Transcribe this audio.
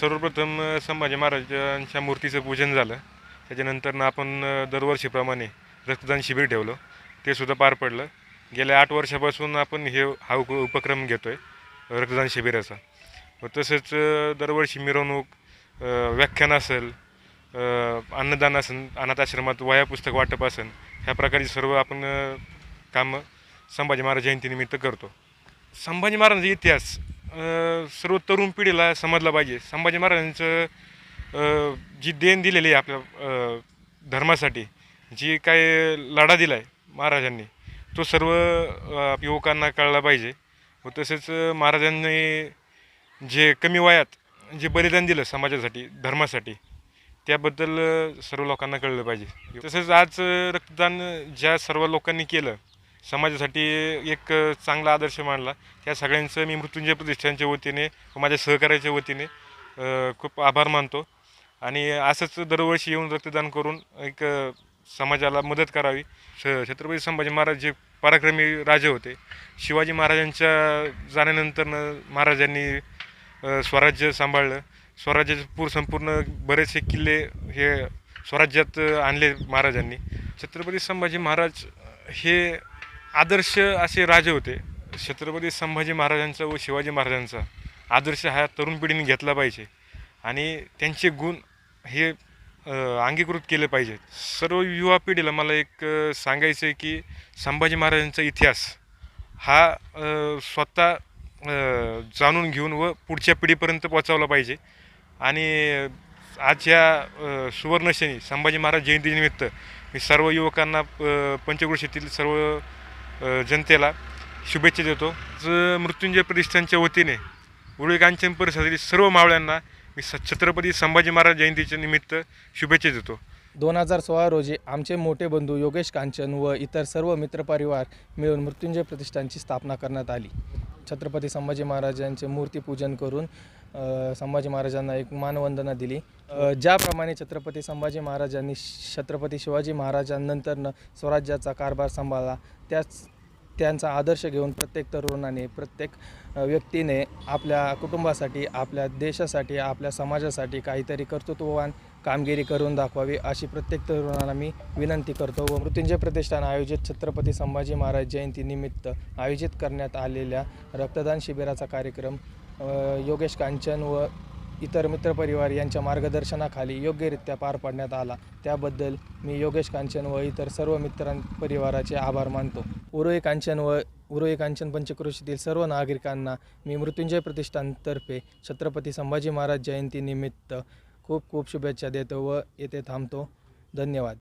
सर्वप्रथम संभाजी महाराजांच्या मूर्तीचं पूजन झालं. त्याच्यानंतरनं आपण दरवर्षीप्रमाणे रक्तदान शिबिर ठेवलं. ते सुद्धा पार पडलं. गेल्या आठ वर्षापासून आपण हे हा उप उपक्रम घेतो आहे रक्तदान शिबिराचा. व तसंच दरवर्षी मिरवणूक व्याख्यान असेल अन्नदान असेल अनाथाश्रमात वया पुस्तक वाटप असेल ह्या प्रकारचे सर्व आपण कामं संभाजी महाराज जयंतीनिमित्त करतो. संभाजी महाराजांचा इतिहास सर्व तरुण पिढीला समजला पाहिजे. संभाजी महाराजांचं जी देण दिलेली आहे आपल्या धर्मासाठी जी काय लढा दिला आहे महाराजांनी तो सर्व युवकांना कळला पाहिजे. व तसेच महाराजांनी जे कमी वयात जे बलिदान दिलं समाजासाठी धर्मासाठी त्याबद्दल सर्व लोकांना कळलं पाहिजे. तसेच आज रक्तदान ज्या सर्व लोकांनी केलं समाजासाठी एक चांगला आदर्श मानला. त्या सगळ्यांचं मी मृत्युंजय प्रतिष्ठानच्या वतीने व माझ्या सहकार्याच्या वतीने खूप आभार मानतो. आणि असंच दरवर्षी येऊन रक्तदान करून एक समाजाला मदत करावी. श छत्रपती संभाजी महाराज जे पराक्रमी राजे होते शिवाजी महाराजांच्या जाण्यानंतरनं महाराजांनी स्वराज्य सांभाळलं. स्वराज्याचे पूर संपूर्ण बरेचसे किल्ले हे स्वराज्यात आणले महाराजांनी. छत्रपती संभाजी महाराज हे आदर्श असे राजे होते. छत्रपती संभाजी महाराजांचा व शिवाजी महाराजांचा आदर्श हा तरुण पिढीने घेतला पाहिजे. आणि त्यांचे गुण हे अंगीकृत केले पाहिजेत सर्व युवा पिढीला मला एक सांगायचं आहे की संभाजी महाराजांचा इतिहास हा स्वतः जाणून घेऊन व पुढच्या पिढीपर्यंत पोहोचवला पाहिजे. आणि आज या सुवर्णशनी संभाजी महाराज जयंतीनिमित्त मी सर्व युवकांना अ, पंचक्रोशीतील सर्व जनतेला शुभेच्छा देतो. ज मृत्युंजय प्रतिष्ठानच्या वतीने उरुळी कांचन परिसरातील सर्व मावळ्यांना मी स छत्रपती संभाजी महाराज जयंतीच्या निमित्त शुभेच्छा देतो. दोन हजार सोळा रोजी आमचे मोठे बंधू योगेश कांचन व इतर सर्व मित्रपरिवार मिळून मृत्युंजय प्रतिष्ठानची स्थापना करण्यात आली. छत्रपती संभाजी महाराजांचे मूर्तीपूजन करून संभाजी महाराजांना एक मानवंदना दिली. ज्याप्रमाणे छत्रपती संभाजी महाराजांनी छत्रपती शिवाजी महाराजांनंतरनं स्वराज्याचा कारभार सांभाळला त्याच त्यांचा आदर्श घेऊन प्रत्येक तरुणाने प्रत्येक व्यक्तीने आपल्या कुटुंबासाठी आपल्या देशासाठी आपल्या समाजासाठी काहीतरी कर्तृत्ववान कामगिरी करून दाखवावी अशी प्रत्येक तरुणाला मी विनंती करतो व मृत्युंजय प्रतिष्ठान आयोजित छत्रपती संभाजी महाराज जयंतीनिमित्त आयोजित करण्यात आलेल्या रक्तदान शिबिराचा कार्यक्रम योगेश कांचन व इतर मित्रपरिवार यांच्या मार्गदर्शनाखाली योग्यरित्या पार पाडण्यात आला. त्याबद्दल मी योगेश कांचन व इतर सर्व मित्रां परिवाराचे आभार मानतो. उरुई कांचन व उरुई कांचन पंचकृषीतील सर्व नागरिकांना मी मृत्युंजय प्रतिष्ठानतर्फे छत्रपती संभाजी महाराज जयंतीनिमित्त खूप खूप शुभेच्छा देतो व येथे थांबतो. धन्यवाद.